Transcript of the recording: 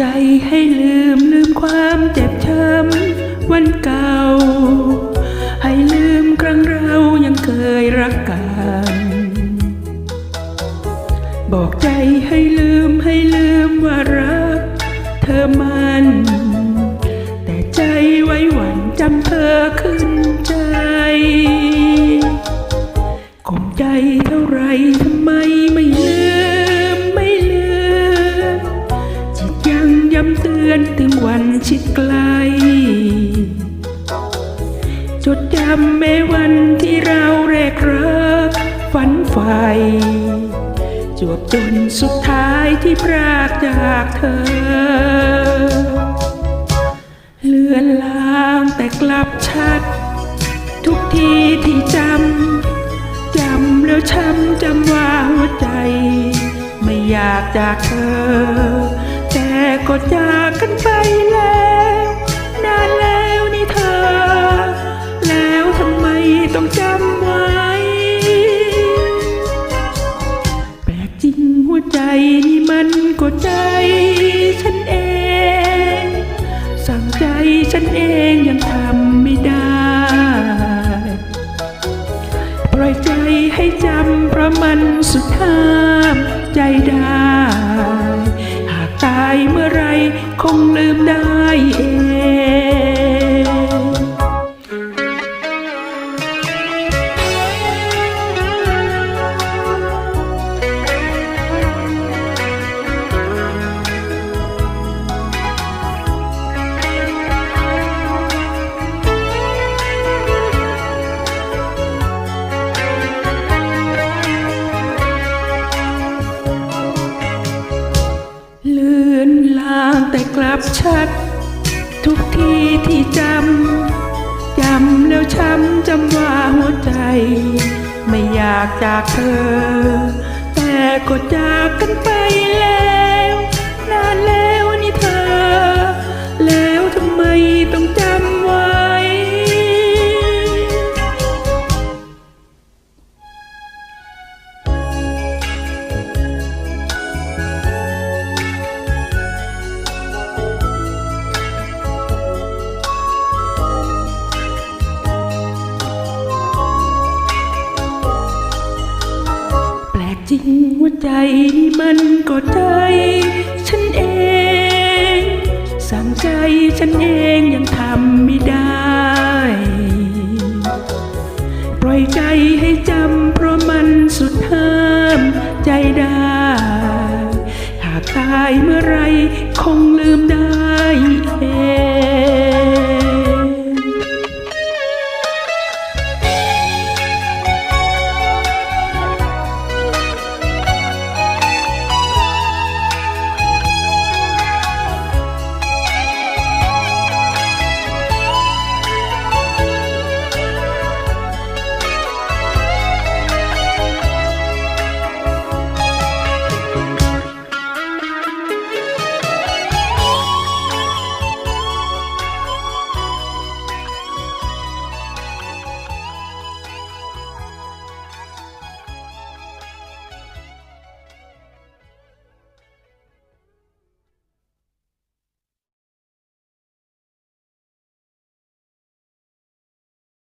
ใจให้ลืมลืมความเจ็บช้ำวันเก่า ให้ลืมครั้งเรายังเคยรักกัน บอกใจให้ลืมให้ลืมว่ารัก เธอมัน แต่ใจไว้หวัน ชิดไกล จดจำแม้วันที่เราแรกรักฝันใฝ่จวบจนสุดท้ายที่พรากจากเธอ เลือนลางแต่กลับชัด ทุกทีที่จำ จำแล้วช้ำจำว่าหัวใจ ไม่อยากจากเธอ ก็จากกันไปแล้ว นานแล้วนี่เธอ แล้วทำไมต้องจำไว้ แปลกจริงหัวใจนี่มันก็ใจฉันเอง สั่งใจฉันเองยังทำไม่ได้ ปล่อยใจให้จำเพราะมันสุดห้ามใจได้ เมื่อไรคงลืมได้เอง ชัด ทุกทีที่จำจำแล้วช้ำจำว่าหัวใจ ไม่อยากจากเธอ แต่ก็จากกันไปแล้ว นานแล้วนี่เธอ แล้วทำไมต้องจ ริงว่าใจมันก็ใจ ฉันเอง สั่งใจฉันเองยังทำไม่ได้ ปล่อยใจให้จำเพราะมันสุดห้ามใจได้ หากตายเมื่อไรคงลืมได้